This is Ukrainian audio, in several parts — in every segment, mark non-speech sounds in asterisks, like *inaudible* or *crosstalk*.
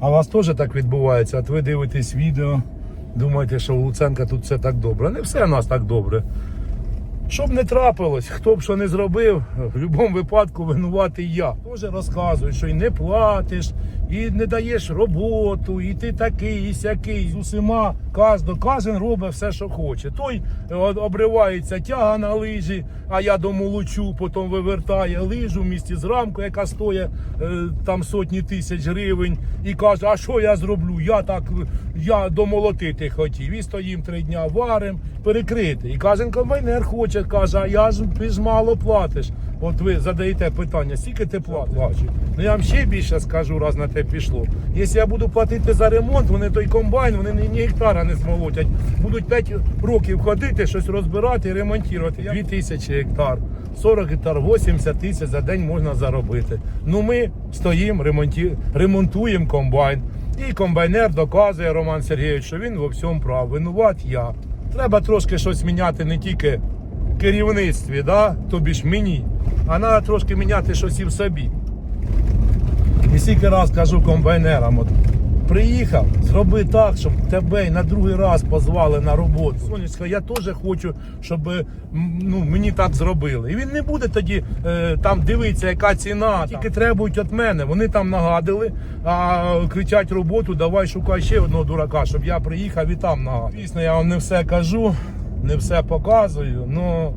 А у вас теж так відбувається? От ви дивитесь відео, думаєте, що у Луценка тут все так добре. Не все у нас так добре. Щоб не трапилось, хто б що не зробив, в будь-якому випадку винуватий я. Тоже розказують, що і не платиш, і не даєш роботу, і ти такий, і сякий. Усіма кожен, кожен робить все, що хоче. Той е, обривається тяга на лижі, а я домолочу, потім вивертає лижу в місті з рамкою, яка стоїть е, там сотні тисяч гривень, і каже, а що я зроблю? Я так я домолотити хотів. І стоїм три дня варим, перекрити. І кожен комбайнер хоче, каже, а я ж ти ж мало платиш. От ви задаєте питання, скільки ти платиш? Ну я вам ще більше скажу, раз на те пішло. Якщо я буду платити за ремонт, вони той комбайн, вони ні, ні гектара не змолотять. Будуть 5 років ходити, щось розбирати і ремонтувати. 2 тисячі гектар, 40 гектар, 80 тисяч за день можна заробити. Ну ми стоїмо, ремонті... ремонтуємо комбайн. І комбайнер доказує Роман Сергійович, що він во всьому прав. Винуват я. Треба трошки щось міняти не тільки керівництві, да? тобі ж мені, а треба трошки міняти щось і в собі. І скільки раз кажу комбайнерам, от, приїхав, зроби так, щоб тебе на другий раз позвали на роботу. Сонечка, я теж хочу, щоб ну, мені так зробили. І він не буде тоді е, там дивитися, яка ціна. Тільки требують від мене. Вони там нагадили, а кричать роботу, давай шукай ще одного дурака, щоб я приїхав і там нагадав. Звісно, я вам не все кажу, не все показую. Ну,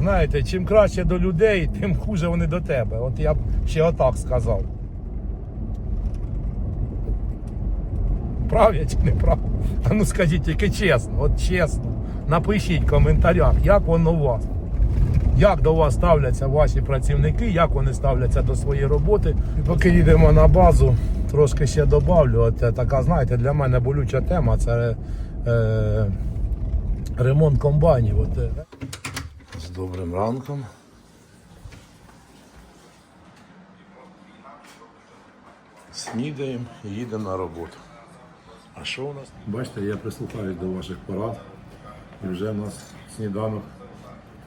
знаєте, чим краще до людей, тим хуже вони до тебе. От я б ще отак сказав. Прав я чи не прав? А ну скажіть тільки чесно, от чесно. Напишіть в коментарях, як воно у вас. Як до вас ставляться ваші працівники, як вони ставляться до своєї роботи. Поки їдемо на базу, трошки ще добавлю. От така, знаєте, для мене болюча тема це е, ремонт комбайнів. От, е. Добрим ранком. Снідаємо і їдемо на роботу. А що у нас? Бачите, я прислухаюсь до ваших порад. І вже в нас сніданок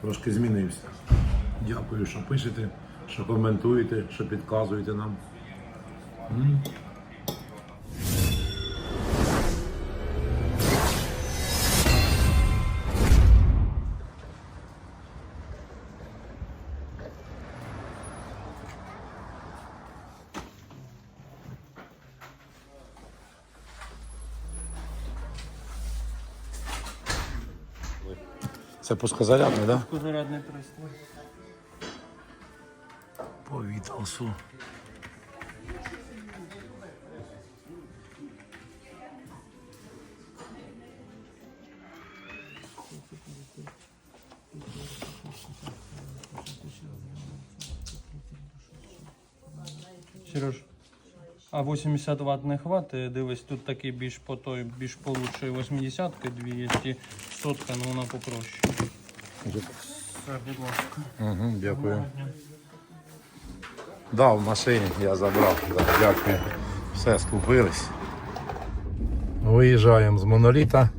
трошки змінився. Дякую, що пишете, що коментуєте, що підказуєте нам. Це пускозарядний, так? Да? Зарядний пристрій. По Віталсу. 80 Вт не хватить. Дивись, тут такий більш по той, більш получше 80 200 сотка, ну вона попроще. Все, будь ласка. Угу, дякую. Да, в машині я забрав. Да, дякую. Все, скупились. Виїжджаємо з моноліта.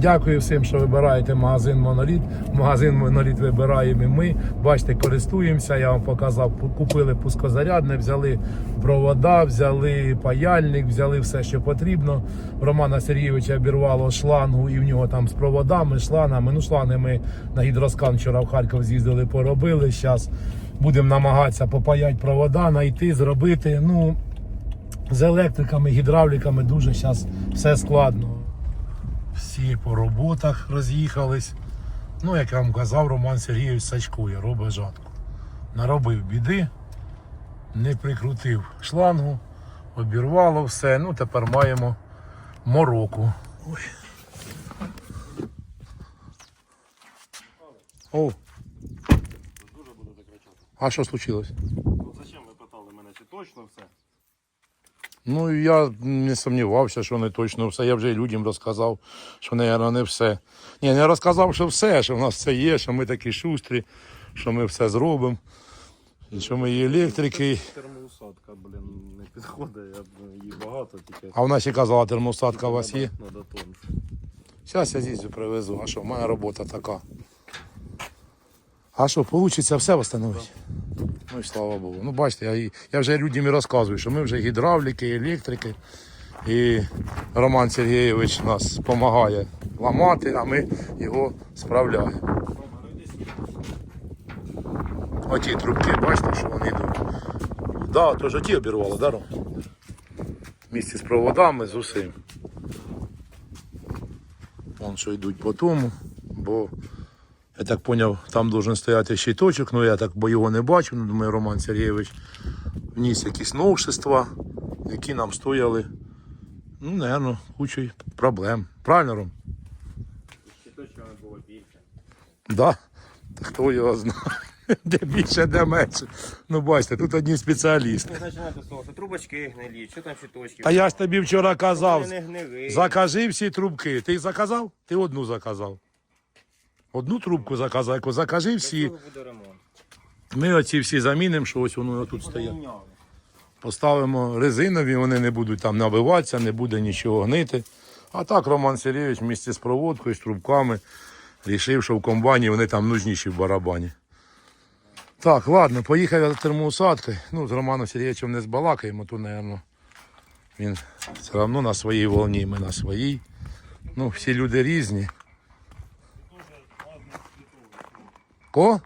Дякую всім, що вибираєте магазин Моноліт. Магазин Моноліт вибираємо і ми. Бачите, користуємося. Я вам показав, купили пускозарядне, взяли провода, взяли паяльник, взяли все, що потрібно. Романа Сергійовича обірвало шлангу і в нього там з проводами, шлангами. Ну, шланги ми на гідроскан вчора в Харків з'їздили, поробили. Зараз будемо намагатися попаяти провода, знайти, зробити. Ну, з електриками, гідравліками дуже зараз все складно. Всі по роботах роз'їхались. Ну, як я вам казав, Роман Сергійович сачкує, робить жатку. Наробив біди, не прикрутив шлангу, обірвало все. Ну, тепер маємо мороку. Ой. О. Дуже буде докричати. А що случилось? Ну зачем ви питали мене, чи точно все? Ну, я не сумнівався, що не точно все. Я вже людям розказав, що, мабуть, не все. Ні, не розказав, що все, що в нас все є, що ми такі шустрі, що ми все зробимо. І що ми і електрики. Термоусадка, блін, не підходить, я, її багато тільки А в нас ще казала термостатка у вас є. надо тонше. Зараз я з'їздю привезу. А що, мене робота така. А що, вийде все встановити? Ну і слава Богу. Ну бачите, я, я вже людям і розказую, що ми вже гідравліки, електрики. І Роман Сергійович нас допомагає ламати, а ми його справляємо. Оті трубки, бачите, що вони йдуть. Да, то ж оті обірвало, да, Ром? Місці з проводами, з усім. Вон що йдуть по тому, бо я так зрозумів, там должен стояти щиточок, ну я так бо його не бачу. Ну, думаю, Роман Сергійович вніс якісь новшества, які нам стояли, ну, напевно, кучою проблем. Правильно, Ром? Ще точно було більше. Да. Та Хто його знає? *laughs* Де більше, де менше. Ну бачите, тут одні спеціалісти. Не починати з того, що трубочки гнилі, що там щиточки. Та я ж тобі вчора казав, Вони не гнили. закажи всі трубки. Ти заказав? Ти одну заказав. Одну трубку заказав, яку закажи всі. Ми оці всі замінимо, що ось воно тут стоять. Поставимо резинові, вони не будуть там набиватися, не буде нічого гнити. А так Роман Сергійович місці з проводкою, з трубками, рішив, що в комбайні вони там нужніші в барабані. Так, ладно, поїхав я до термоусадки. Ну, з Романом Сергійовичем не збалакаємо, то, мабуть, він все одно на своїй волні, ми на своїй. Ну, всі люди різні. Ко?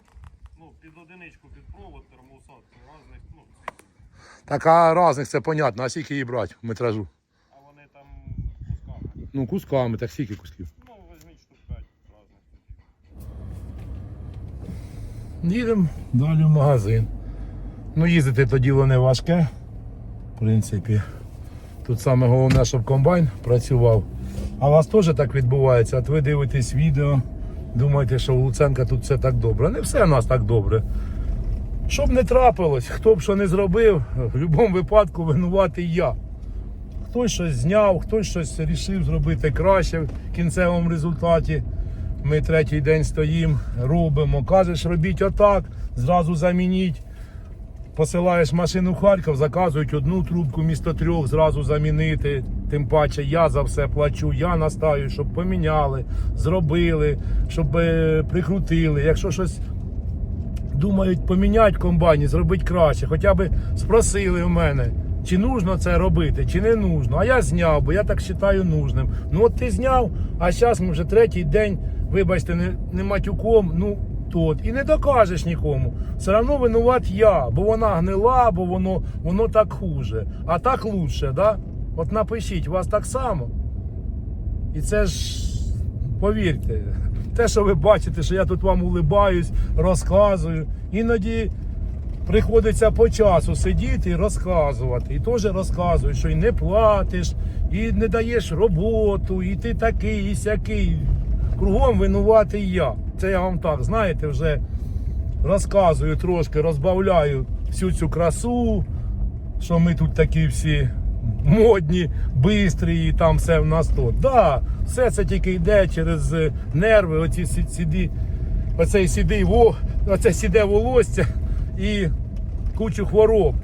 Ну, під одиничку, під провод, термоусадки, різних, ну, Так, а різних це понятно, а скільки її брати в метражу? а вони там кусками. Ну, кусками, так скільки кусків. Ну, візьміть штук 5 різних. Їдемо далі в магазин. Ну, їздити то діло не важке. В принципі, тут саме головне, щоб комбайн працював. А у вас теж так відбувається. От ви дивитесь відео, думаєте, що у Луценка тут все так добре. Не все у нас так добре. Щоб не трапилось, хто б що не зробив, в будь-якому випадку винуватий я. Хтось щось зняв, хтось щось рішив зробити краще в кінцевому результаті. Ми третій день стоїмо, робимо. Кажеш, робіть отак, зразу замініть. Посилаєш машину в Харків, заказують одну трубку місто трьох, зразу замінити. Тим паче я за все плачу, я настаю, щоб поміняли, зробили, щоб е, прикрутили. Якщо щось думають поміняти комбайні, зробити краще, хоча б спросили в мене, чи нужно це робити, чи не нужно. А я зняв, бо я так вважаю нужним. Ну от ти зняв, а зараз ми вже третій день, вибачте, не, не матюком, ну тут. І не докажеш нікому. Все одно винуват я, бо вона гнила, бо воно, воно так хуже. А так лучше, да? От напишіть, у вас так само. І це ж, повірте, те, що ви бачите, що я тут вам улибаюсь, розказую. Іноді приходиться по часу сидіти і розказувати. І теж розказую, що і не платиш, і не даєш роботу, і ти такий, і сякий. Кругом винуватий я. Це я вам так, знаєте, вже розказую трошки, розбавляю всю цю красу, що ми тут такі всі модні, бистрі, і там все в нас тут. Да, все це тільки йде через е, нерви, оці сі- сіді, оце сіде волосся і кучу хвороб.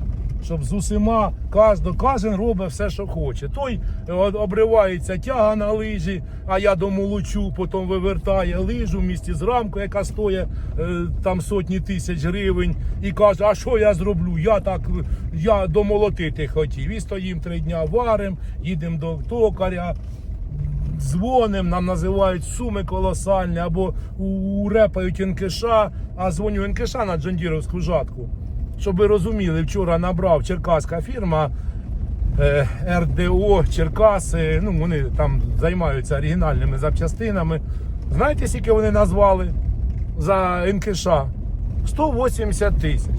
Щоб з усіма кожен, кожен робить все, що хоче. Той е, обривається тяга на лижі, а я домолочу, потім вивертає лижу в місті з рамкою, яка стоїть е, там сотні тисяч гривень, і каже, а що я зроблю? Я так я домолотити хотів. І стоїм три дня варим, їдемо до токаря, дзвоним, нам називають суми колосальні, або урепають НКШ, а дзвоню НКШ на Джондіровську жатку. Щоб ви розуміли, вчора набрав черкаська фірма е, РДО Черкаси. Ну, вони там займаються оригінальними запчастинами. Знаєте, скільки вони назвали за НКШ? 180 тисяч.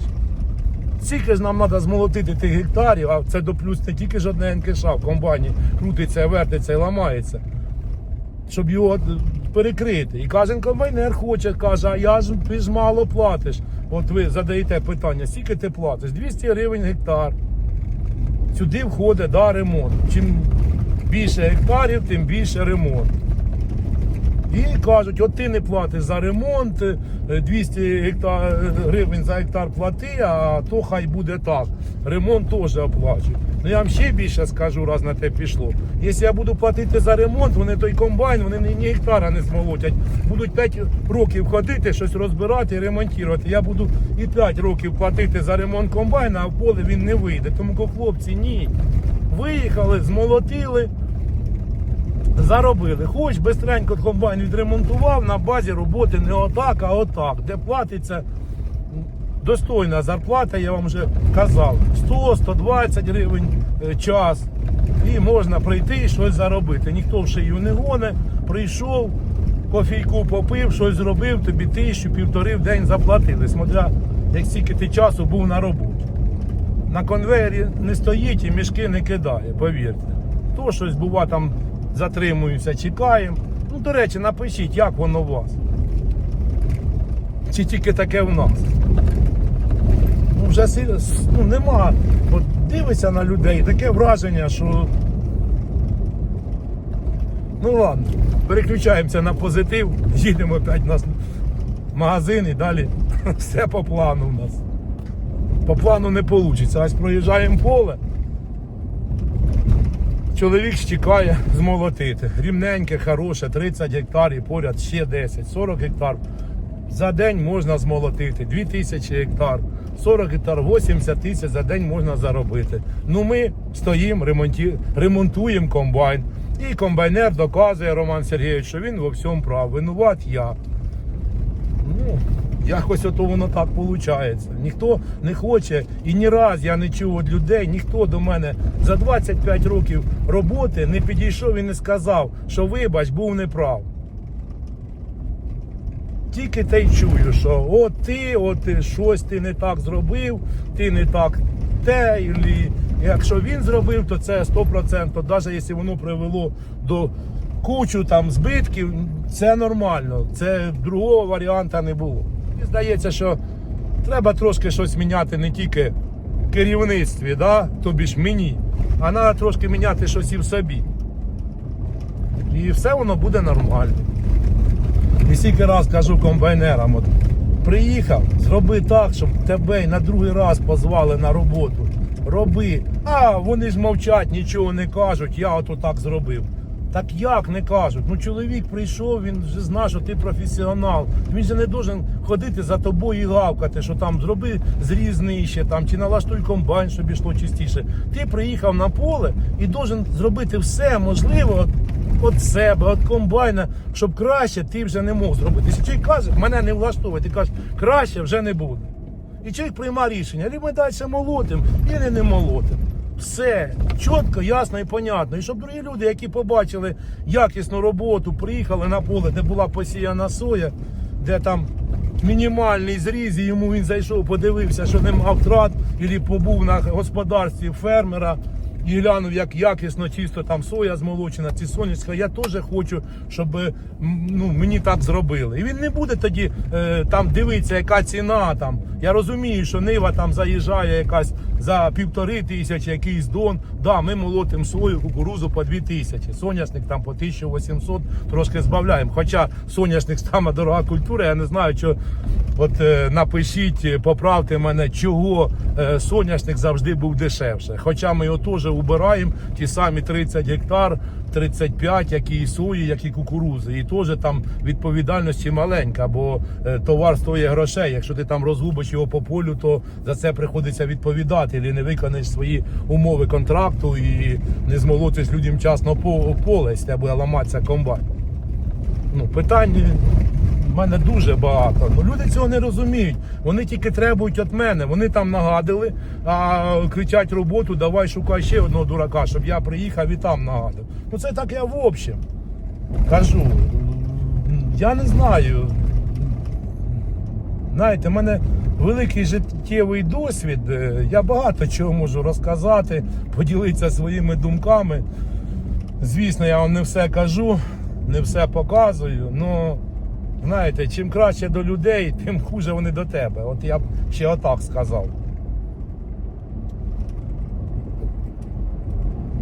Скільки ж нам треба змолотити тих гектарів, а це до плюс не тільки ж одне НКШ в комбайні крутиться, вертиться і ламається щоб його перекрити. І кожен комбайнер хоче, каже, а я ж ж мало платиш. От ви задаєте питання, скільки ти платиш? 200 гривень гектар. Сюди входить да, ремонт. Чим більше гектарів, тим більше ремонт. І кажуть, от ти не платиш за ремонт, е, 200 гектар, гривень за гектар плати, а то хай буде так. Ремонт теж оплачують. Ну я вам ще більше скажу, раз на те пішло. Якщо я буду платити за ремонт, вони той комбайн, вони ні гектара не змолотять. Будуть 5 років ходити, щось розбирати і ремонтувати. Я буду і 5 років платити за ремонт комбайна, а в поле він не вийде. Тому хлопці, ні. Виїхали, змолотили, заробили. Хоч бистренько комбайн відремонтував, на базі роботи не отак, а отак, де платиться достойна зарплата, я вам вже казав. 100-120 гривень е, час. І можна прийти і щось заробити. Ніхто в шию не гоне, прийшов, кофійку попив, щось зробив, тобі тисячу, півтори в день заплатили. Смотря, як стільки ти часу був на роботі. На конвейері не стоїть і мішки не кидає, повірте. То щось бува там затримуюся, чекаємо. Ну, до речі, напишіть, як воно у вас. Чи тільки таке в нас. Ну, вже ну, нема. От дивишся на людей, таке враження, що. Ну ладно, переключаємося на позитив, їдемо опять на магазин і далі *laughs* все по плану у нас. По плану не вийде. Ось проїжджаємо поле. Чоловік чекає змолотити. Рівненьке, хороше, 30 гектарів, поряд ще 10, 40 гектар. За день можна змолотити 2000 гектар, 40 гектар, 80 тисяч за день можна заробити. Ну ми стоїмо, ремонтуємо комбайн. І комбайнер доказує Роман Сергійович, що він во всьому прав. Винуват я. Якось ото воно так виходить. Ніхто не хоче, і ні раз я не чув від людей, ніхто до мене за 25 років роботи не підійшов і не сказав, що вибач, був неправ. Тільки те й чую, що от ти, от ти щось ти не так зробив, ти не так те, і якщо він зробив, то це 100%, навіть якщо воно привело до кучу там збитків, це нормально. Це другого варіанта не було. Мені здається, що треба трошки щось міняти не тільки в керівництві, да? тобі ж мені, а треба трошки міняти щось і в собі. І все воно буде нормально. І стільки раз кажу комбайнерам, от, приїхав, зроби так, щоб тебе на другий раз позвали на роботу. Роби. А вони ж мовчать, нічого не кажуть, я ото так зробив. Так як не кажуть? Ну чоловік прийшов, він вже знає, що ти професіонал. Він же не должен ходити за тобою і гавкати, що там зроби зріз нижче, там, чи налаштуй комбайн, щоб йшло чистіше. Ти приїхав на поле і должен зробити все можливе от себе, от комбайна, щоб краще ти вже не мог зробити. Чоловік каже, мене не влаштовує, ти кажеш, краще вже не буде. І чоловік приймає рішення, або ми далі молотим, і не молотим. Все чітко, ясно і понятно. І щоб другі люди, які побачили якісну роботу, приїхали на поле, де була посіяна соя, де там мінімальний зріз, і йому він зайшов, подивився, що нема втрат, або побув на господарстві фермера і глянув, як якісно, чисто там соя змолочена, ці сонячка. Я теж хочу, щоб ну, мені так зробили. І він не буде тоді е, там дивитися, яка ціна там. Я розумію, що Нива там заїжджає якась за півтори тисячі, якийсь дон. Да, ми молотимо сою, кукурузу по дві тисячі. Соняшник там по 1800 трошки збавляємо. Хоча соняшник *laughs* сама дорога культура, я не знаю, що от е, напишіть, поправте мене, чого е, соняшник завжди був дешевше. Хоча ми його теж убираємо, ті самі 30 гектар, 35, як і сої, як і кукурузи. І теж там відповідальності маленька, бо е, товар стоїть грошей. Якщо ти там розгубиш його по полю, то за це приходиться відповідати, і не виконаєш свої умови контракту і не змолотиш людям часно по- поле, якщо буде ламатися комбайн. Ну, питань в мене дуже багато. Ну, люди цього не розуміють. Вони тільки требують від мене. Вони там нагадили, а кричать роботу, давай шукай ще одного дурака, щоб я приїхав і там нагадав. Ну це так я в общем кажу. Я не знаю. Знаєте, в мене великий життєвий досвід. е, Я багато чого можу розказати, поділитися своїми думками. Звісно, я вам не все кажу, не все показую. але знаєте, чим краще до людей, тим хуже вони до тебе. От я б ще отак сказав.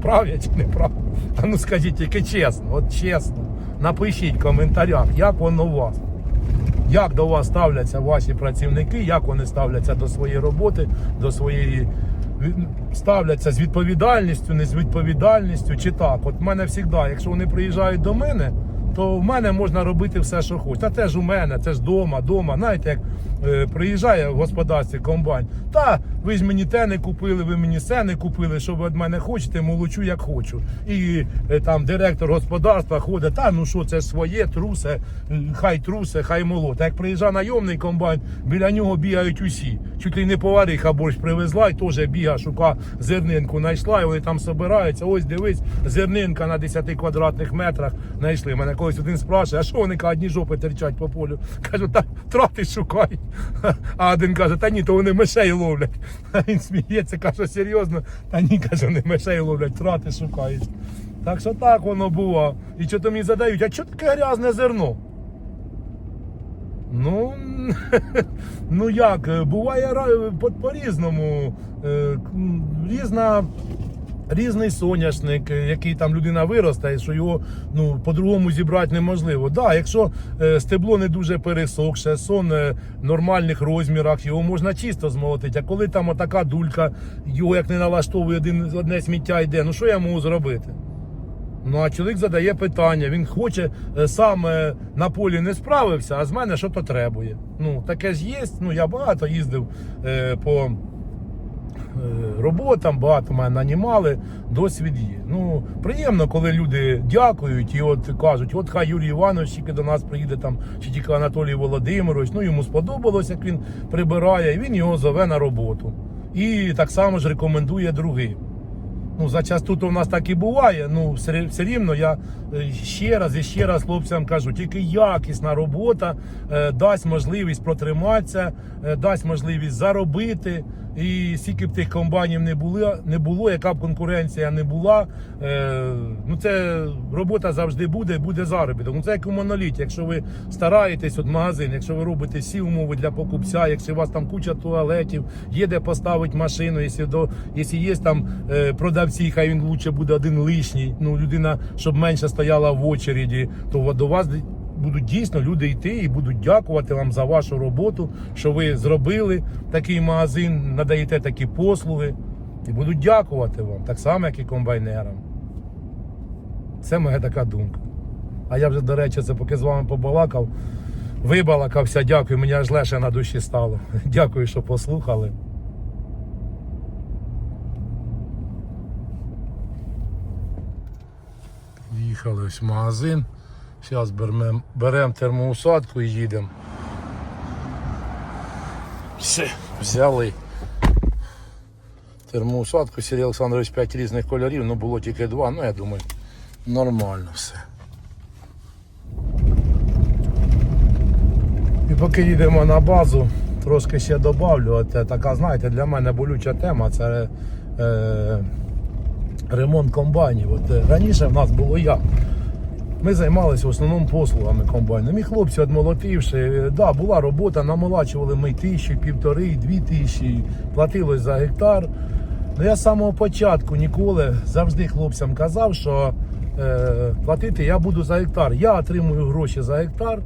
Прав я чи не прав? А ну скажіть тільки чесно, от чесно. Напишіть в коментарях, як воно у вас. Як до вас ставляться ваші працівники, як вони ставляться до своєї роботи, до своєї ставляться з відповідальністю, не з відповідальністю, чи так. От в мене завжди, якщо вони приїжджають до мене, то в мене можна робити все, що хочеш. Та теж у мене, це ж дома, дома. Знаєте, як е, приїжджає в господарстві комбайн, та ви ж мені те не купили, ви мені це не купили, що ви від мене хочете, молочу як хочу. І е, там директор господарства ходить, та ну що, це своє, трусе, хай трусе, хай молоте. Як приїжджає найомний комбайн, біля нього бігають усі. Чуть ли не повариха борщ привезла і теж біга, шука зернинку знайшла, і вони там собираються. Ось дивись, зернинка на 10 квадратних метрах знайшли. Мене колись один спрашує, а що вони кажуть, одні жопи терчать по полю? Кажу, та трати шукай. *laughs* А один каже, та ні, то вони мишей ловлять. *laughs* А він сміється, каже, серйозно, та ні, каже, вони мишей ловлять, трати шукають. Так що так воно було. І що то мені задають, а що таке грязне зерно? Ну, *laughs* ну як, е, буває по- по-різному. Е, Різна. Різний соняшник, е, який там людина виросте, що його ну по-другому зібрати неможливо. Да, якщо е, стебло не дуже пересохше, сон е, в нормальних розмірах, його можна чисто змолотити. А коли там отака дулька, його як не налаштовує один одне сміття йде, ну що я можу зробити? Ну а чоловік задає питання, він хоче сам на полі не справився, а з мене що то требує. Ну, таке ж є. Ну, я багато їздив е, по е, роботам, багато мене нанімали, досвід є. Ну, приємно, коли люди дякують і от кажуть, от хай Юрій Іванович тільки до нас приїде там, чи тільки Анатолій Володимирович, ну йому сподобалось, як він прибирає, і він його зове на роботу. І так само ж рекомендує другим. Ну, за часто то в нас так і буває. Ну, все, все рівно я е, ще раз і ще раз хлопцям кажу, тільки якісна робота е, дасть можливість протриматися, е, дасть можливість заробити. І скільки б тих комбайнів не було, не було, яка б конкуренція не була. Е, ну це робота завжди буде, буде заробіток. Ну це як у моноліті. Якщо ви стараєтесь, от магазин, якщо ви робите всі умови для покупця, якщо у вас там куча туалетів, є де поставити машину, якщо до якщо є там е, продавці, хай він лучше буде один лишній. Ну людина, щоб менше стояла в очереді, то до вас будуть дійсно люди йти і будуть дякувати вам за вашу роботу, що ви зробили такий магазин, надаєте такі послуги. І будуть дякувати вам, так само, як і комбайнерам. Це моя така думка. А я вже, до речі, це поки з вами побалакав, вибалакався, дякую, мені аж легше на душі стало. *laughs* Дякую, що послухали. Їхали ось в магазин. Зараз беремо берем термоусадку і їдемо. Все, взяли. Термоусадку Сергій Олександрович 5 різних кольорів, ну було тільки два, ну я думаю, нормально все. І поки їдемо на базу, трошки ще добавлю. От е, така, знаєте, для мене болюча тема це е, ремонт комбайнів. От, е, раніше в нас було як. Ми займалися в основному послугами комбайном. І хлопці, відмолотивши, е, да, була робота, намолачували ми тисячі, півтори, дві тисячі, платилось за гектар. Ну я з самого початку ніколи завжди хлопцям казав, що е, платити я буду за гектар. Я отримую гроші за гектар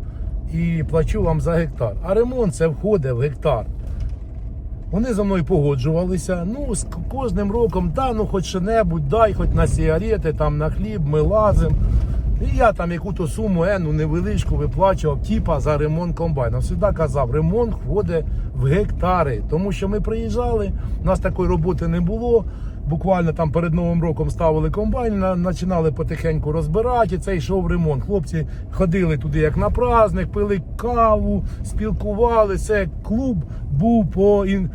і плачу вам за гектар. А ремонт це входить в гектар. Вони за мною погоджувалися. Ну, з кожним роком, да, ну хоч що-небудь, дай, хоч на сигарети, там на хліб, ми лазимо. І я там яку-то суму ену невеличку виплачував, типа за ремонт комбайна. Всегда казав, ремонт входить в гектари. Тому що ми приїжджали, у нас такої роботи не було. Буквально там перед Новим роком ставили комбайн, на- починали потихеньку розбирати, і це йшов ремонт. Хлопці ходили туди як на праздник, пили каву, спілкувалися. Клуб був по ін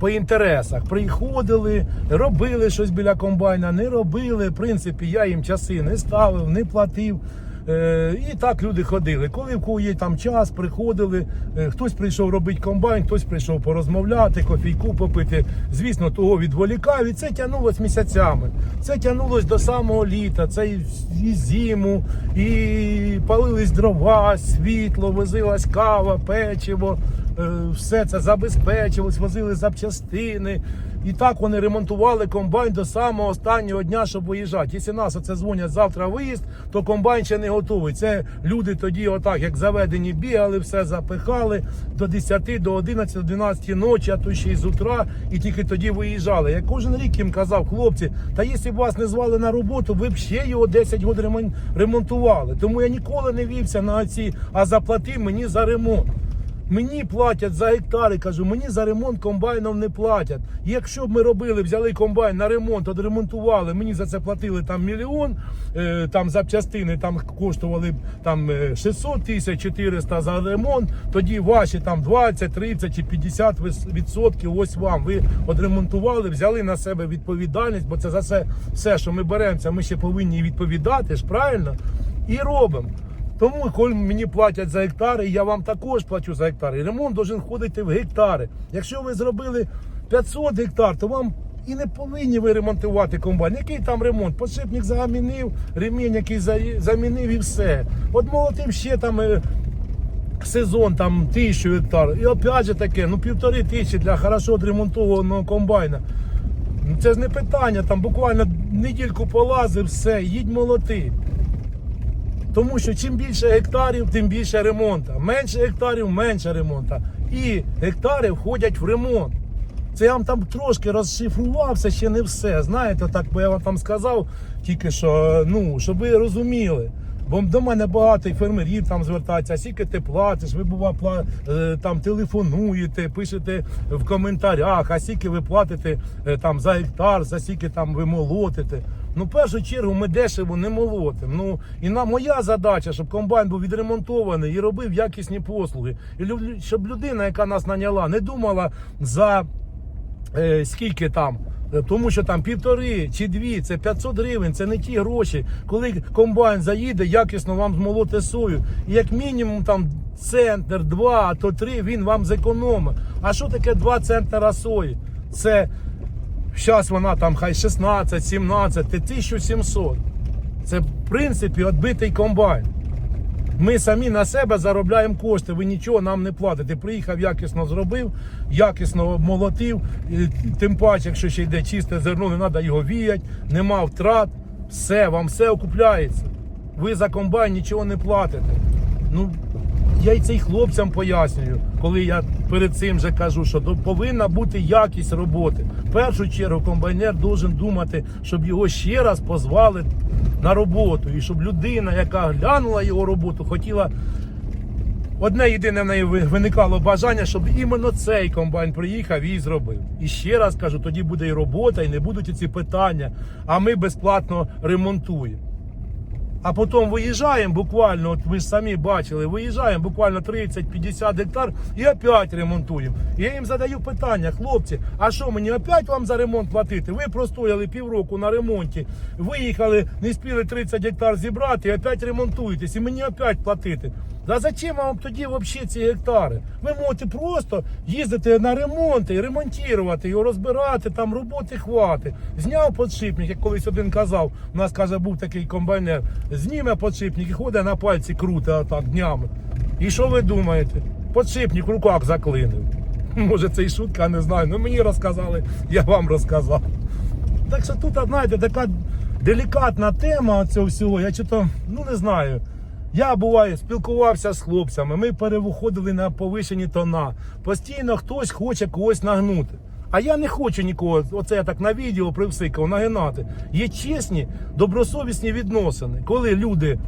по інтересах. Приходили, робили щось біля комбайна, не робили. В принципі, я їм часи не ставив, не платив. Е, і так люди ходили. Коли в кого є там час, приходили. Е, хтось прийшов робити комбайн, хтось прийшов порозмовляти, кофійку попити. Звісно, того відволікав. І це тягнулось місяцями. Це тягнулось до самого літа. Це і, і зиму, і палились дрова, світло, возилась кава, печиво. Е, все це забезпечилось, возили запчастини. І так вони ремонтували комбайн до самого останнього дня, щоб виїжджати. Якщо нас оце дзвонять завтра виїзд, то комбайн ще не готовий. Це люди тоді, отак, як заведені, бігали, все запихали до 10, до 11, до 12 ночі, а то ще й з утра, і тільки тоді виїжджали. Я кожен рік їм казав, хлопці, та якщо б вас не звали на роботу, ви б ще його 10 років ремон- ремонтували. Тому я ніколи не вівся на ці, а заплати мені за ремонт. Мені платять за гектари, кажу, мені за ремонт комбайнів не платять. Якщо б ми робили, взяли комбайн на ремонт, відремонтували, мені за це платили там мільйон, е, там запчастини там коштували б там е, 600 тисяч 400 за ремонт, тоді ваші там 20, 30 чи 50 вис- відсотків, ось вам. Ви відремонтували, взяли на себе відповідальність, бо це за все, все, що ми беремося, ми ще повинні відповідати ж, правильно? І робимо. Тому, коли мені платять за гектари, я вам також плачу за гектари. Ремонт должен входити в гектари. Якщо ви зробили 500 гектар, то вам і не повинні ви ремонтувати комбайн. Який там ремонт? Подшипник замінив, ремінь який замінив і все. От молотим ще там. е, Сезон там тисячу гектар. І опять же таке, ну півтори тисячі для хорошо відремонтованого комбайна. Ну, Це ж не питання, там буквально недільку полазив, все, їдь молоти. Тому що чим більше гектарів, тим більше ремонту. Менше гектарів, менше ремонту. І гектари входять в ремонт. Це я вам там трошки розшифрував, це ще не все. Знаєте, так би я вам там сказав, тільки що, ну, щоб ви розуміли. Бо до мене багато фермерів там звертаються, скільки ти платиш, ви бува, е, там телефонуєте, пишете в коментарях, а скільки ви платите е, там за гектар, за скільки там ви молотите. Ну, в першу чергу, ми дешево не молотимо. Ну і на моя задача, щоб комбайн був відремонтований і робив якісні послуги. І щоб людина, яка нас наняла, не думала за е, скільки там. Е, Тому що там півтори чи дві, це 500 гривень, це не ті гроші. Коли комбайн заїде, якісно вам змолоти сою. І як мінімум там центр, два, то три він вам зекономить. А що таке два центра сої? Це зараз вона там хай 16, 17, 1700. Це в принципі відбитий комбайн. Ми самі на себе заробляємо кошти, ви нічого нам не платите. Приїхав, якісно зробив, якісно молотив. Тим паче, якщо ще йде чисте зерно, не треба його віяти, нема втрат, все, вам все окупляється. Ви за комбайн нічого не платите. Ну, я й це й хлопцям пояснюю, коли я перед цим же кажу, що повинна бути якість роботи. В першу чергу комбайнер должен думати, щоб його ще раз позвали на роботу, і щоб людина, яка глянула його роботу, хотіла. Одне єдине в неї виникало бажання, щоб іменно цей комбайн приїхав і зробив. І ще раз кажу, тоді буде і робота, і не будуть ці питання. А ми безплатно ремонтуємо. А потім виїжджаємо буквально, от ви ж самі бачили, виїжджаємо буквально 30-50 гектар і опять ремонтуємо. Я їм задаю питання, хлопці, а що мені опять вам за ремонт платити? Ви простояли півроку на ремонті, виїхали, не спіли 30 гектар зібрати, і опять ремонтуєтесь, і мені опять платити. А зачем вам тоді взагалі ці гектари? Ви можете просто їздити на ремонти і ремонтувати, його розбирати, там роботи хватить. Зняв подшипник, як колись один казав, у нас каже, був такий комбайнер, зніме подшипник і ходить на пальці круте отак днями. І що ви думаєте? Подшипник в руках заклинив. *laughs* Може це і шутка, не знаю. Ну мені розказали, я вам розказав. Так що тут, знаєте, така делікатна тема цього всього. Я чого, ну не знаю. Я буває, спілкувався з хлопцями, ми перевиходили на повишені тона. Постійно хтось хоче когось нагнути. А я не хочу нікого, оце я так на відео привсикав, нагинати. Є чесні, добросовісні відносини, коли люди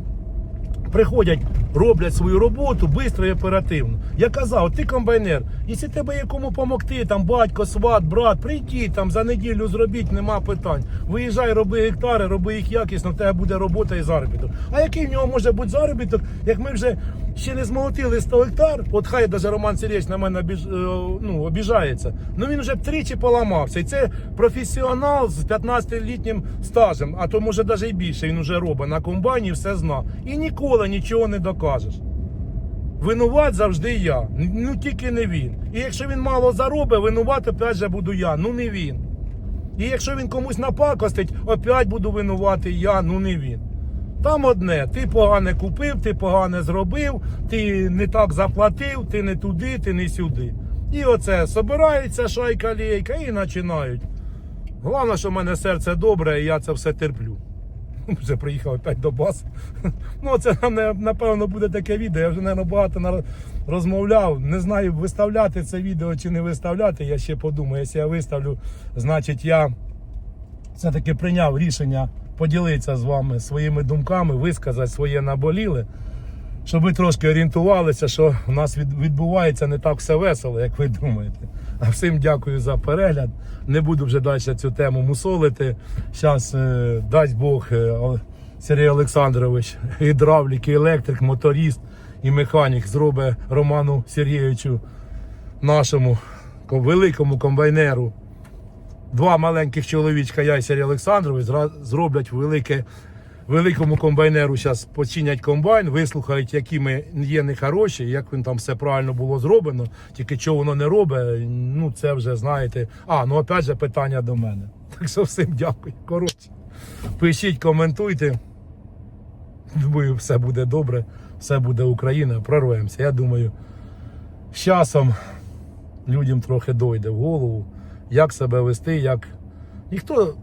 приходять, роблять свою роботу швидко і оперативно. Я казав, ти комбайнер, якщо тебе є кому допомогти, там батько, сват, брат, прийди там за неділю зробіть, нема питань. Виїжджай, роби гектари, роби їх якісно, в тебе буде робота і заробіток. А який в нього може бути заробіток, як ми вже ще не змолотили 100 гектар, от хай даже Роман Сергійович на мене обіж, е, ну, обіжається, ну він вже тричі поламався. І це професіонал з 15-літнім стажем, а то може навіть і більше він вже робить на комбайні, все зна. І ніколи нічого не докажеш. Винуват завжди я, ну тільки не він. І якщо він мало заробить, винуват опять же буду я, ну не він. І якщо він комусь напакостить, опять буду винувати я, ну не він. Там одне, ти погане купив, ти погане зробив, ти не так заплатив, ти не туди, ти не сюди. І оце собирається шайка лейка і починають. Головне, що в мене серце добре, і я це все терплю. *laughs* Вже приїхав опять до бас. *laughs* Ну, це напевно буде таке відео. Я вже не багато розмовляв. Не знаю, виставляти це відео чи не виставляти. Я ще подумаю. Якщо я виставлю, значить я все-таки прийняв рішення поділитися з вами своїми думками, висказати своє наболіле, щоб ви трошки орієнтувалися, що в нас відбувається не так все весело, як ви думаєте. Всім дякую за перегляд. Не буду вже далі цю тему мусолити. Зараз, дасть Бог, е, Сергій Олександрович, гідравлік, і електрик, моторист і механік зробить Роману Сергійовичу, нашому великому комбайнеру два маленьких чоловічка, я і Сергій Олександрович, зроблять велике, великому комбайнеру зараз починять комбайн, вислухають, які ми є нехороші, як він там все правильно було зроблено, тільки чого воно не робить, ну це вже знаєте. А, ну опять же питання до мене. *laughs* Так що всім дякую. Коротше, пишіть, коментуйте. Думаю, все буде добре, все буде Україна, прорвемося. Я думаю, з часом людям трохи дойде в голову, як себе вести, як. Ніхто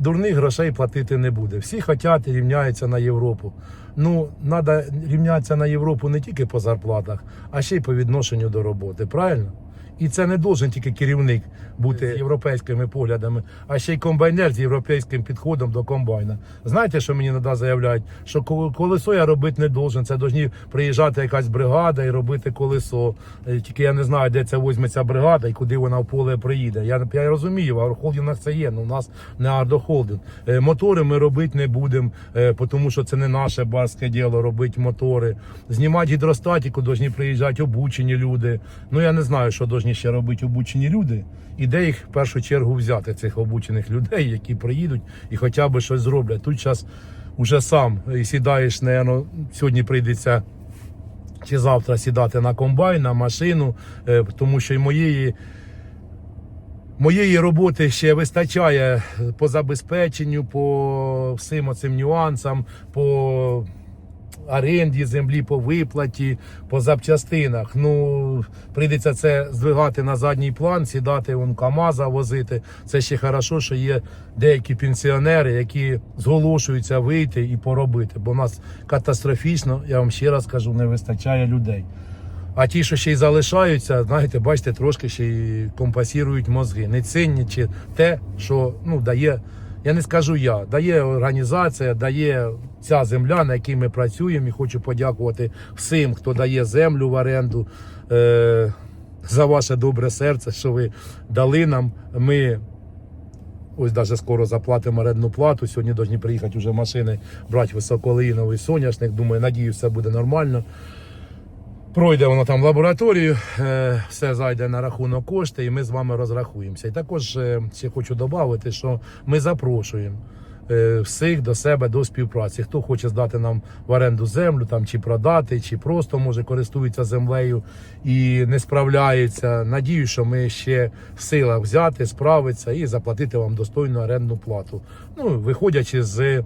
дурних грошей платити не буде. Всі хочуть і рівняються на Європу. Ну, треба рівнятися на Європу не тільки по зарплатах, а ще й по відношенню до роботи. Правильно? І це не должен тільки керівник бути європейськими поглядами, а ще й комбайнер з європейським підходом до комбайна. Знаєте, що мені іноді заявляють? Що колесо я робити не должен. Це повинні приїжджати якась бригада і робити колесо. Е, Тільки я не знаю, де це візьметься бригада і куди вона в поле приїде. Я, я розумію, в агрохолдингах це є. Ну, у нас не ардохолдинг. Е, Мотори ми робити не будемо, е, тому що це не наше барське діло робити мотори. Знімати гідростатіку повинні приїжджати обучені люди. Ну я не знаю, що повинні ще робити обучені люди. І де їх в першу чергу взяти, цих обучених людей, які приїдуть і хоча б щось зроблять. Тут зараз уже сам сідаєш, наверно, сьогодні прийдеться чи завтра сідати на комбайн, на машину, е, тому що й моєї. Моєї роботи ще вистачає по забезпеченню, по всім оцим нюансам, по оренді землі, по виплаті, по запчастинах. Ну, прийдеться це здвигати на задній план, сідати вон КАМАЗа возити. Це ще хорошо, що є деякі пенсіонери, які зголошуються вийти і поробити. Бо в нас катастрофічно, я вам ще раз кажу, не вистачає людей. А ті, що ще й залишаються, знаєте, бачите, трошки ще й компасірують мозги. Не цінячи те, що ну, дає, я не скажу я, дає організація, дає ця земля, на якій ми працюємо. І хочу подякувати всім, хто дає землю в оренду. Е- за ваше добре серце, що ви дали нам. Ми ось навіть скоро заплатимо орендну плату. Сьогодні повинні приїхати вже машини брати високолиновий соняшник. Думаю, надію, все буде нормально. Пройде воно там лабораторію, е, все зайде на рахунок кошти, і ми з вами розрахуємося. І також е, ще хочу додати, що ми запрошуємо всіх до себе до співпраці. Хто хоче здати нам в оренду землю, там чи продати, чи просто може користується землею і не справляється. Надію, що ми ще в силах взяти, справитися і заплатити вам достойну орендну плату. Ну, виходячи з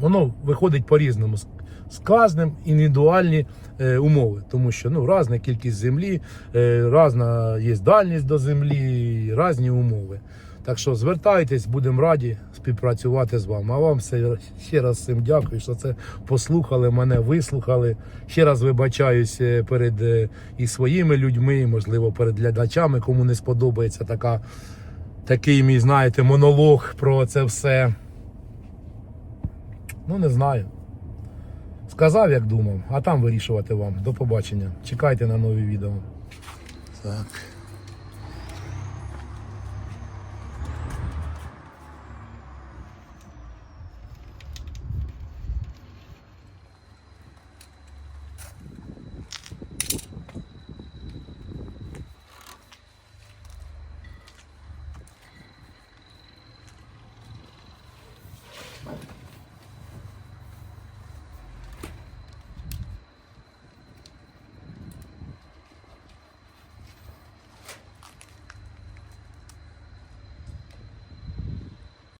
воно виходить по-різному. З- З кожним індивідуальні е, умови, тому що ну різна кількість землі, е, різна є дальність до землі, різні умови. Так що звертайтесь, будемо раді співпрацювати з вами. А вам ще раз всім дякую, що це послухали мене, вислухали. Ще раз вибачаюсь е, перед е, і своїми людьми, можливо, перед глядачами, кому не сподобається така, такий мій, знаєте, монолог про це все. Ну, не знаю. Сказав, як думав, а там вирішувати вам. До побачення. Чекайте на нові відео. Так.